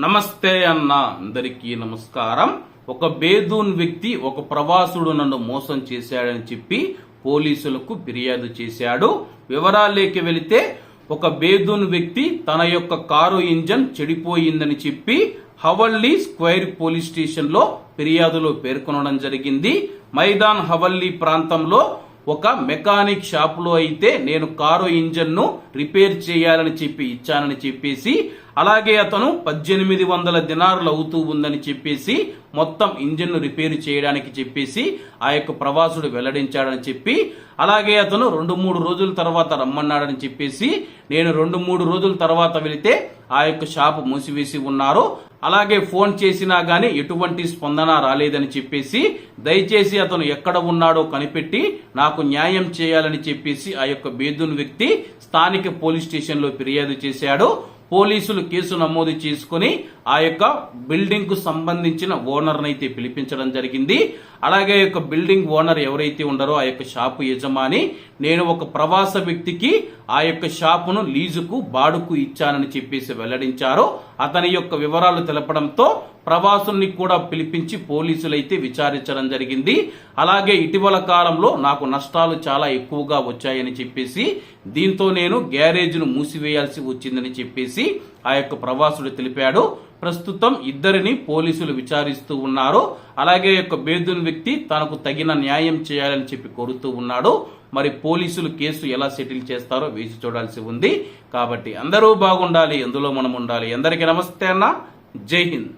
నమస్తే అన్న అందరికీ నమస్కారం. ఒక బేదూన్ వ్యక్తి ఒక ప్రవాసుడు నన్ను మోసం చేశాడని చెప్పి పోలీసులకు ఫిర్యాదు చేశాడు. వివరాలేకి వెళితే ఒక బేదూన్ వ్యక్తి తన యొక్క కారు ఇంజన్ చెడిపోయిందని చెప్పి హవల్లీ స్క్వైర్ పోలీస్ స్టేషన్లో ఫిర్యాదులో పేర్కొనడం జరిగింది. మైదాన్ హవల్లీ ప్రాంతంలో ఒక మెకానిక్ షాప్లో అయితే నేను కారు ఇంజన్ను రిపేర్ చేయాలని చెప్పి ఇచ్చానని చెప్పేసి అలాగే అతను పద్దెనిమిది వందల దినారులు అవుతూ ఉందని చెప్పేసి మొత్తం ఇంజిన్ను రిపేర్ చేయడానికి చెప్పేసి ఆ యొక్క ప్రవాసుడు వెల్లడించాడని చెప్పి అలాగే అతను రెండు మూడు రోజుల తర్వాత రమ్మన్నాడని చెప్పేసి నేను రెండు మూడు రోజుల తర్వాత వెళితే ఆ యొక్క షాపు మూసివేసి ఉన్నారు. అలాగే ఫోన్ చేసినా గానీ ఎటువంటి స్పందన రాలేదని చెప్పేసి దయచేసి అతను ఎక్కడ ఉన్నాడో కనిపెట్టి నాకు న్యాయం చేయాలని చెప్పేసి ఆ యొక్క బేదున్ వ్యక్తి స్థానిక పోలీస్ స్టేషన్లో ఫిర్యాదు చేశాడు. పోలీసులు కేసు నమోదు చేసుకుని ఆ యొక్క బిల్డింగ్కు సంబంధించిన ఓనర్ అయితే పిలిపించడం జరిగింది. అలాగే ఆ యొక్క బిల్డింగ్ ఓనర్ ఎవరైతే ఉండరో ఆ యొక్క షాపు యజమాని నేను ఒక ప్రవాస వ్యక్తికి ఆ యొక్క షాపును లీజుకు బాడుకు ఇచ్చానని చెప్పేసి వెల్లడించారు. అతని యొక్క వివరాలు తెలపడంతో ప్రవాసుల్ని కూడా పిలిపించి పోలీసులు అయితే విచారించడం జరిగింది. అలాగే ఇటీవల కాలంలో నాకు నష్టాలు చాలా ఎక్కువగా వచ్చాయని చెప్పేసి దీంతో నేను గ్యారేజ్ను మూసివేయాల్సి వచ్చిందని చెప్పేసి ఆ యొక్క ప్రవాసుడు తెలిపాడు. ప్రస్తుతం ఇద్దరిని పోలీసులు విచారిస్తూ ఉన్నారు. అలాగే యొక్క బేదున్ వ్యక్తి తనకు తగిన న్యాయం చేయాలని చెప్పి కోరుతూ ఉన్నాడు. మరి పోలీసులు కేసు ఎలా సెటిల్ చేస్తారో వేచి చూడాల్సి ఉంది. కాబట్టి అందరూ బాగుండాలి ఎందులో మనం ఉండాలి. అందరికీ నమస్తే అన్న. జై హింద్.